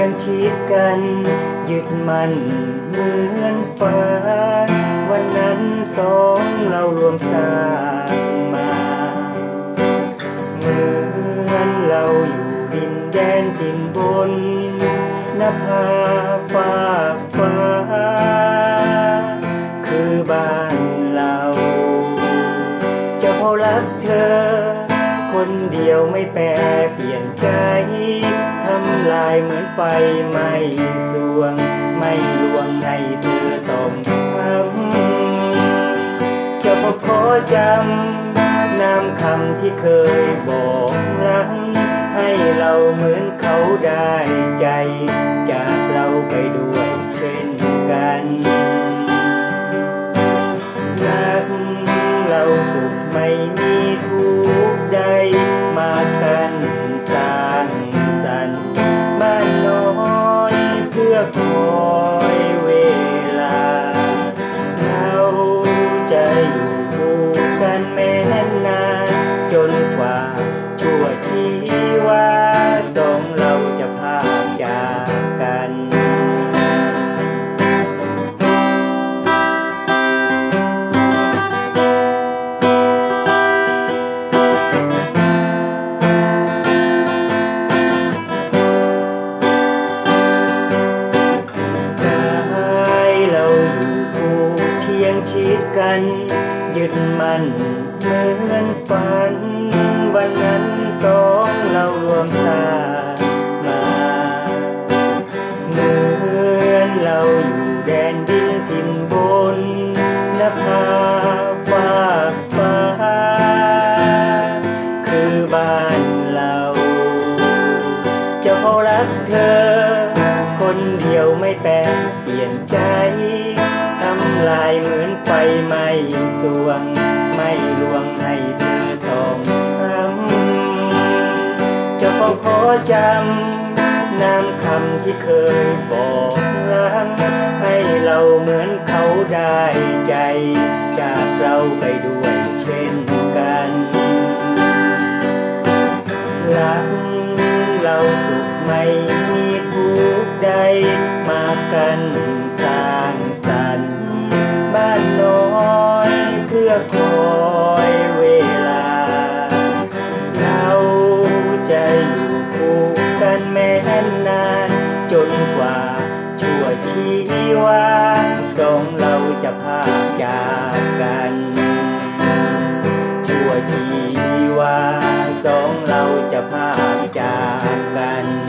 ยงชิดกัน ยึดมันเหมือนฟ้าวันนั้นสองเรารวมสร้างมาเหมือนเราอยู่ดินแดนถิ่นบนนภาฟ้าฟ้า คือบ้านเรา จะพอรักเธอ คนเดียวไม่แปรเปลี่ยนใจ ทำลายเหมือนไฟไม่สวง ไม่ลวงให้เธอต้องช้ำจะพอขอจำนามคำที่เคยบอกรักให้เราเหมือนเขาได้ใจ จากเราไปด้วยเช่นกันรักเราสุขไม่มีทุก ข์ัน ยึดมั่นเหมือนฝัน วันนั้นสองเรารวมสามาเหมือนเราอยู่แดนดินถิ่นบนนภาฟ้าฟ้า คือบ้านเราจะพอรักเธอ คนเดียวไม่แปรเปลี่ยนใจทำลายเหมือนไฟม่สวง ไม่ลวงให้เธอต้องช้ำจะพอขอจำนามคำที่เคยบอกรักให้เราเหมือนเขาได้ใจ จากเราไปด้วยเช่นกันรักเราสุขไม่มีทุกใดมากัน คอยเวลา เราจะอยู่คู่กันแม้นาน จนกว่าชั่วชีวาสองเราจะพาจากกัน ชั่วชีวาสองเราจะพาจากกัน